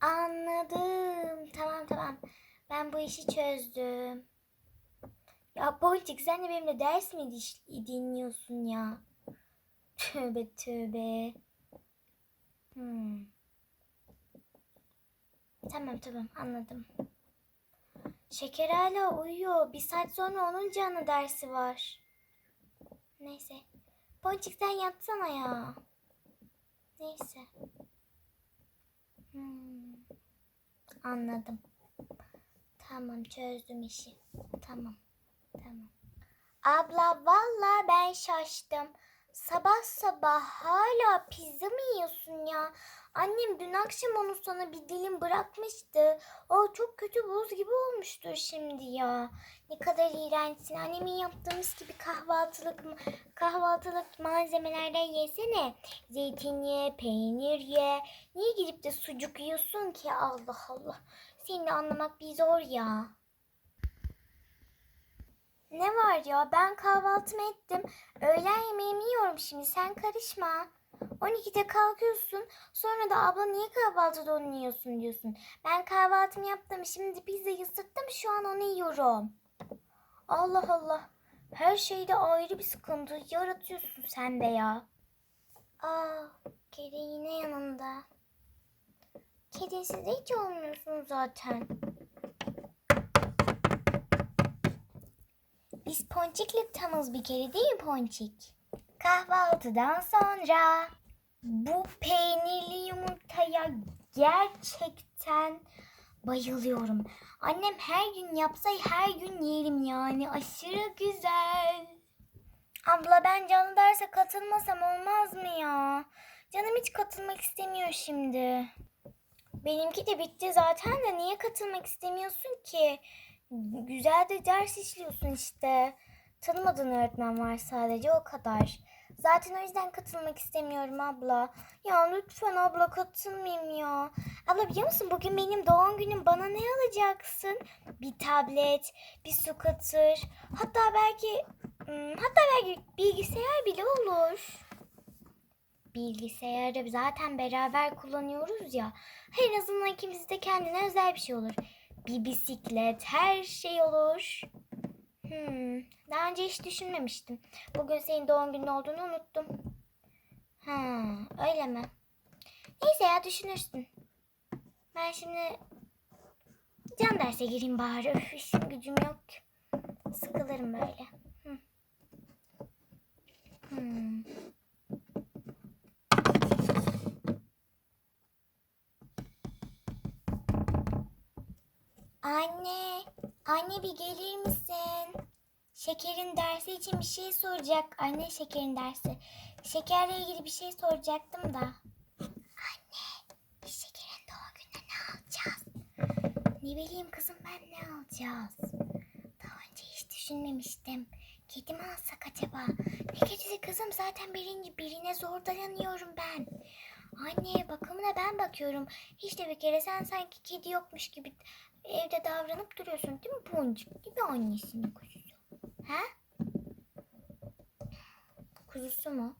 anladım. Tamam tamam. Ben bu işi çözdüm. Ya Bolcik sen de benimle ders mi dinliyorsun ya? Tövbe tövbe. Hmm. Tamam tamam anladım. Şeker hala uyuyor. Bir saat sonra onun canlı dersi var. Neyse. Boncuk sen yatsana ya. Neyse. Hmm. Anladım. Tamam çözdüm işi. Tamam. Tamam. Abla valla ben şaştım. Sabah sabah hala pizza mı yiyorsun ya? Annem dün akşam onu sana bir dilim bırakmıştı. O çok kötü buz gibi olmuştur şimdi ya. Ne kadar iğrençsin. Annemin yaptığımız gibi kahvaltılık kahvaltılık malzemelerden yesene. Zeytin ye, peynir ye. Niye gidip de sucuk yiyorsun ki? Allah Allah. Seni de anlamak bir zor ya. Ne var ya? Ben kahvaltımı ettim. Öğlen yemeğimi yiyorum şimdi. Sen karışma. 12'de kalkıyorsun. Sonra da abla niye kahvaltıda onu yiyorsun diyorsun. Ben kahvaltımı yaptım. Şimdi pizzayı ısıttım. Şu an onu yiyorum. Allah Allah. Her şeyde ayrı bir sıkıntı yaratıyorsun sen de ya. Aa, kedi yine yanında. Kedisiz hiç olmuyorsun zaten. Biz Ponçik'le tamız bir kere değil mi Ponçik? Kahvaltıdan sonra bu peynirli yumurtaya gerçekten bayılıyorum. Annem her gün yapsa her gün yerim yani. Aşırı güzel. Abla ben canlı derse katılmasam olmaz mı ya? Canım hiç katılmak istemiyor şimdi. Benimki de bitti zaten de niye katılmak istemiyorsun ki? Güzel de ders işliyorsun işte. Tanımadığın öğretmen var sadece o kadar. Zaten o yüzden katılmak istemiyorum abla. Ya lütfen abla katılmayayım ya. Abla biliyor musun bugün benim doğum günüm bana ne alacaksın? Bir tablet, bir su katır. Hatta belki hmm, hatta belki bilgisayar bile olur. Bilgisayarı zaten beraber kullanıyoruz ya. En azından ikimiz de kendine özel bir şey olur. Bir bisiklet, her şey olur. Hmm, daha önce hiç düşünmemiştim. Bugün senin doğum günün olduğunu unuttum. Ha, öyle mi? Neyse ya düşünürsün. Ben şimdi can derse gireyim bari. Öf, işim gücüm yok. Sıkılırım böyle. Hı. Hmm. Anne, anne bir gelir misin? Şeker'in dersi için bir şey soracak. Anne Şeker'in dersi. Şeker'le ilgili bir şey soracaktım da. Anne, biz Şeker'in doğum gününe ne alacağız? Ne bileyim kızım ben ne alacağız? Daha önce hiç düşünmemiştim. Kedi mi alsak acaba? Ne kedisi kızım zaten birinci birine zor dayanıyorum ben. Anne bakımına ben bakıyorum. Hiç de bir kere sen sanki kedi yokmuş gibi evde davranıp duruyorsun değil mi Boncuk? Mi annesinin kuzusu? Ha? Kuzusu mu?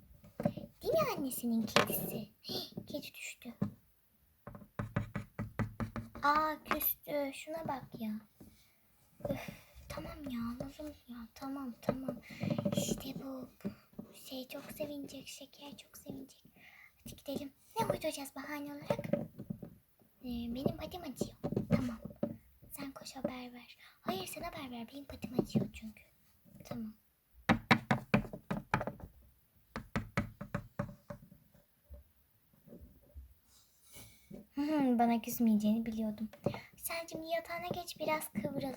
Değil mi annesinin kedisi? Hii, kedi düştü. Aa küstü. Şuna bak ya. Öf, tamam ya alalım ya. Tamam tamam. İşte bu Şey çok sevinecek. Şeker çok sevinecek. Hadi gidelim. Ne uyduracağız bahane olarak? Ee, benim patim acıyor. Tamam. Koş haber ver. Hayır sen haber ver. Benim patim acıyor çünkü. Tamam. Bana küsmeyeceğini biliyordum. Sen şimdi yatağına geç biraz kıvrıl.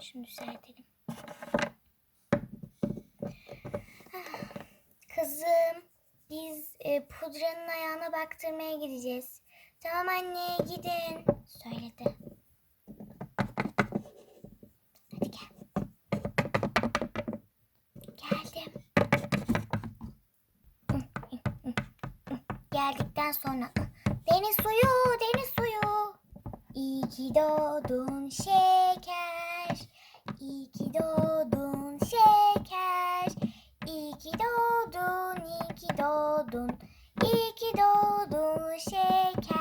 Şunu düzeltelim. Kızım, biz e, pudranın ayağına baktırmaya gideceğiz. Tamam anne, gidin. Söyledi. Hadi gel. Geldim. Geldikten sonra deniz suyu, deniz suyu. İyi ki doğdun şeker. İyi ki doğdun şeker. Doğdun. İyi ki doğdun şeker.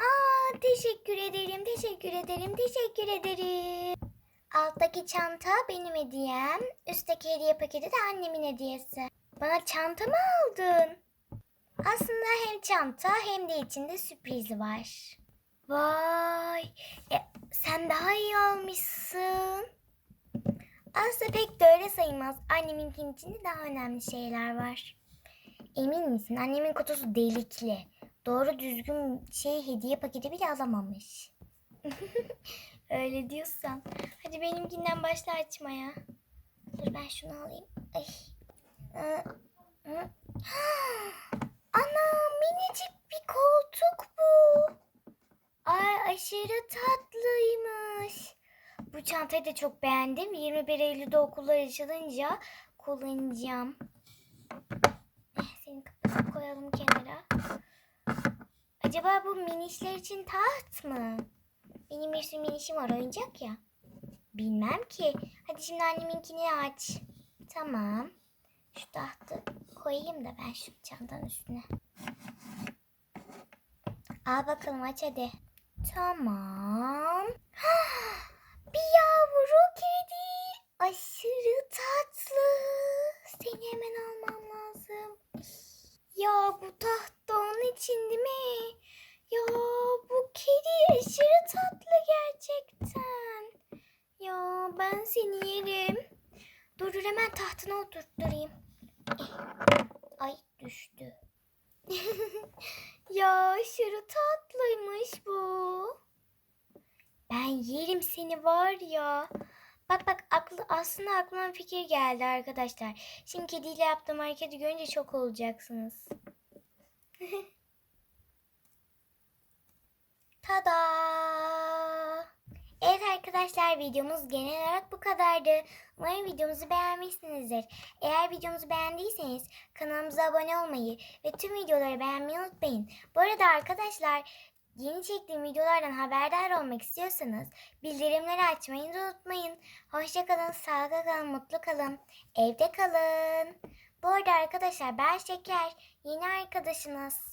Aa, teşekkür ederim, teşekkür ederim, teşekkür ederim. Alttaki çanta benim hediyem. Üstteki hediye paketi de annemin hediyesi. Bana çanta mı aldın? Aslında hem çanta hem de içinde sürpriz var. Vay, e, sen daha iyi almışsın. Aslında pek de öyle sayılmaz. Anneminkinin içinde daha önemli şeyler var. Emin misin? Annemin kutusu delikli. Doğru düzgün şey hediye paketi bile alamamış. öyle diyorsan. Hadi benimkinden başla açmaya. Dur ben şunu alayım. Ay. Ana minicik bir koltuk bu. Ay aşırı tatlıymış. Bu çantayı da çok beğendim. 21 Eylül'de okullar açılınca kullanacağım. Seni koyalım kenara. Acaba bu minişler için taht mı? Benim bir sürü minişim var oyuncak ya. Bilmem ki. Hadi şimdi anneminkini aç. Tamam. Şu tahtı koyayım da ben şu çantanın üstüne. Al bakalım aç hadi. Tamam. Bir yavru kedi. Aşırı tatlı. Seni hemen almam lazım. Ya bu taht da onun için değil mi? Ya bu kedi aşırı tatlı gerçekten. Ya ben seni yerim. Dur hemen tahtına oturtturayım. Ay düştü. ya aşırı tatlıymış bu. Ben yerim seni var ya. Bak bak aklı, aslında aklıma fikir geldi arkadaşlar. Şimdi kediyle yaptığım hareketi görünce çok olacaksınız. Tada! Arkadaşlar videomuz genel olarak bu kadardı. Umarım videomuzu beğenmişsinizdir. Eğer videomuzu beğendiyseniz kanalımıza abone olmayı ve tüm videoları beğenmeyi unutmayın. Bu arada arkadaşlar yeni çektiğim videolardan haberdar olmak istiyorsanız bildirimleri açmayı unutmayın. Hoşçakalın, sağlıklı kalın, mutlu kalın, evde kalın. Bu arada arkadaşlar ben Şeker, yeni arkadaşınız.